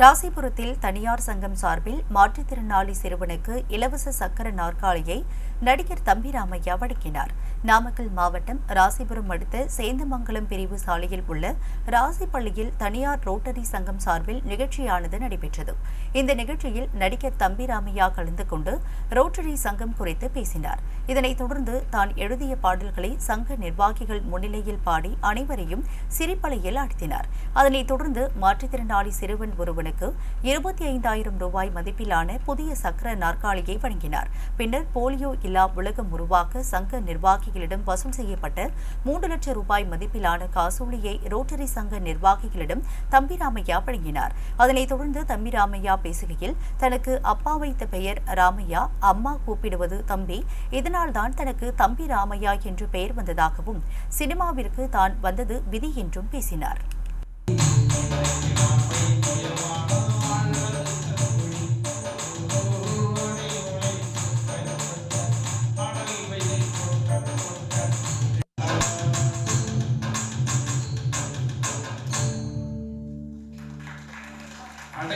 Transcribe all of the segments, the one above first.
ராசிபுரத்தில் தனியார் சங்கம் சார்பில் மாற்றுத்திறனாளி சிறுவனுக்கு இலவச சக்கர நாற்காலியை நடிகர் தம்பி ராமையா வழங்கினார். நாமக்கல் மாவட்டம் ராசிபுரம் அடுத்த சேந்தமங்கலம் பிரிவு சாலையில் உள்ள ராசி பள்ளியில் தனியார் ரோட்டரி சங்கம் சார்பில் நிகழ்ச்சியானது நடைபெற்றது. இந்த நிகழ்ச்சியில் நடிகர் தம்பி ராமையா கலந்து கொண்டு ரோட்டரி சங்கம் குறித்து பேசினார். இதனைத் தொடர்ந்து தான் எழுதிய பாடல்களை சங்க நிர்வாகிகள் முன்னிலையில் பாடி அனைவரையும் சிரிப்பலையில் ஆழ்த்தினார். அதனைத் தொடர்ந்து மாற்றுத்திறனாளி சிறுவன் ஒருவன் ஒருவனுக்கு இருபத்தி ஐந்தாயிரம் ரூபாய் மதிப்பிலான புதிய சக்கர நாற்காலியை வழங்கினார். பின்னர் போலியோ இல்லா உலகம் உருவாக்க சங்க நிர்வாகிகளிடம் வசூல் செய்யப்பட்ட மூன்று லட்சம் ரூபாய் மதிப்பிலான காசோலியை ரோட்டரி சங்க நிர்வாகிகளிடம் தம்பிராமையா வழங்கினார். அதனைத் தொடர்ந்து தம்பிராமையா பேசுகையில் தனக்கு அப்பா வைத்த பெயர் ராமையா அம்மா கூப்பிடுவது தம்பி இதனால்தான் தனக்கு தம்பி ராமையா என்று பெயர் வந்ததாகவும் சினிமாவிற்கு தான் வந்தது விதி என்றும் பேசினார்.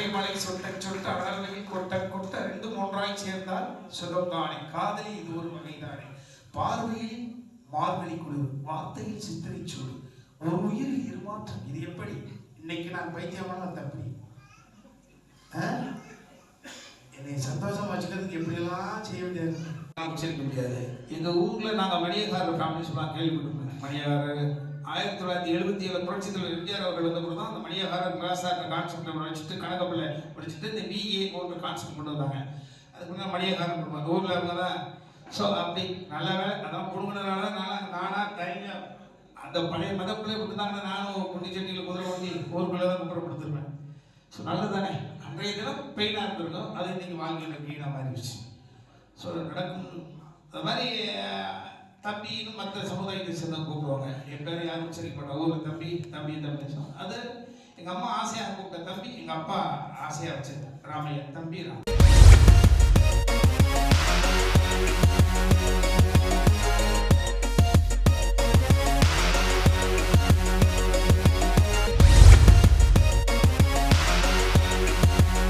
மலை சொட்ட சொட்ட அடர்வையில் கொட்ட கொட்ட ரெண்டு மூன்றாய் சேர்ந்தால் சுகம் தானே காதலி இது ஒரு வகைதானே. பார்வையில் மார்கழி குழு வார்த்தையில் சித்திரை சூடு ஒரு உயிரில் இருமாற்றம் இது எப்படி? இன்னைக்கு நான் பைத்தியமான தப்பி என்னை சந்தோஷம் வச்சுக்கிறதுக்கு எப்படியெல்லாம் செய்ய வேண்டியது? நான் உச்சரிக்க முடியாது. எங்கள் ஊரில் நாங்கள் மணியக்காரர் ஃபேமிலி சொல்லலாம் கேள்விப்பட்டிருக்கோம் மணியக்காரர் ஆயிரத்தி தொள்ளாயிரத்தி எழுபத்தி ஏழு புரட்சி தலைவர் எம்ஜிஆர் அவர்கள் வந்தபோது தான் அந்த மணியகாரர் கிளாஸாக கான்செப்ட் நம்ம வச்சுட்டு கணக்கப்பிள்ளை படிச்சுட்டு இந்த பிஏ போன்ற கான்செப்ட் கொண்டு வந்தாங்க. அதுக்கு முன்னாடி மணியகாரன் பண்ணுவாங்க ஊரில் அவங்க தான் ஸோ அப்படி நல்ல வேலை அதான் குடும்பனால நான் நானாக தனியாக அந்த பழைய மதப்பிள்ளை விட்டுருந்தாங்கன்னா நானும் குண்டி செட்டியில் குதிரை ஓட்டி ஊருக்குள்ளே தான் குப்புறப்படுத்திருப்பேன். ஸோ நல்லது தானே அன்றைய தினம் பெயினாக இருந்திருக்கும். அது இன்னைக்கு வாழ்க்கையில் கீழாக மாறிடுச்சு. ஸோ நடக்கும். அது மாதிரி தம்பின்னு மற்ற சமுதாயத்தை சேர்ந்து கூப்பிடுவாங்க. என் பேர் யாரும் சரிப்பட்ட ஊரில் ஊர் தம்பி தம்பி தம்பி சொன்னாங்க. அது எங்கள் அம்மா ஆசையாக கூப்பிட்ட தம்பி எங்கள் அப்பா ஆசையாக வச்சிருந்தேன் ராமையா தம்பி ராம்.